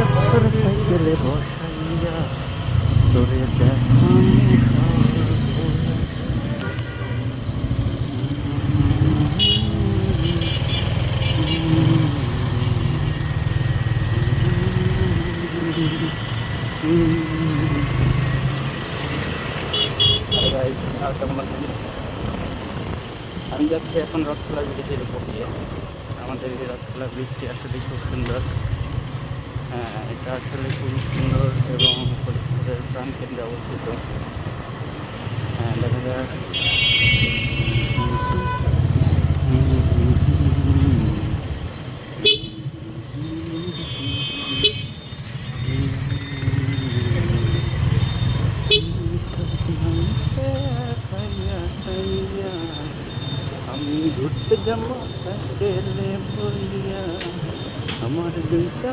চক্কর সাইকেলে বসাইয়া তোরে আমি যাচ্ছি এখন রথখোলা ব্রিজের উপর দিয়ে। আমাদের এই রথখোলা ব্রিজটি আসলে খুব সুন্দর। এটা আসলে খুবই সুন্দর এবং পরিষ্কারের প্রাণকেন্দ্রে অবস্থিত। হ্যাঁ দেখা যাক। আমি ঘুরতে যাব সাইকেলে বলিয়া, আমার দুইটা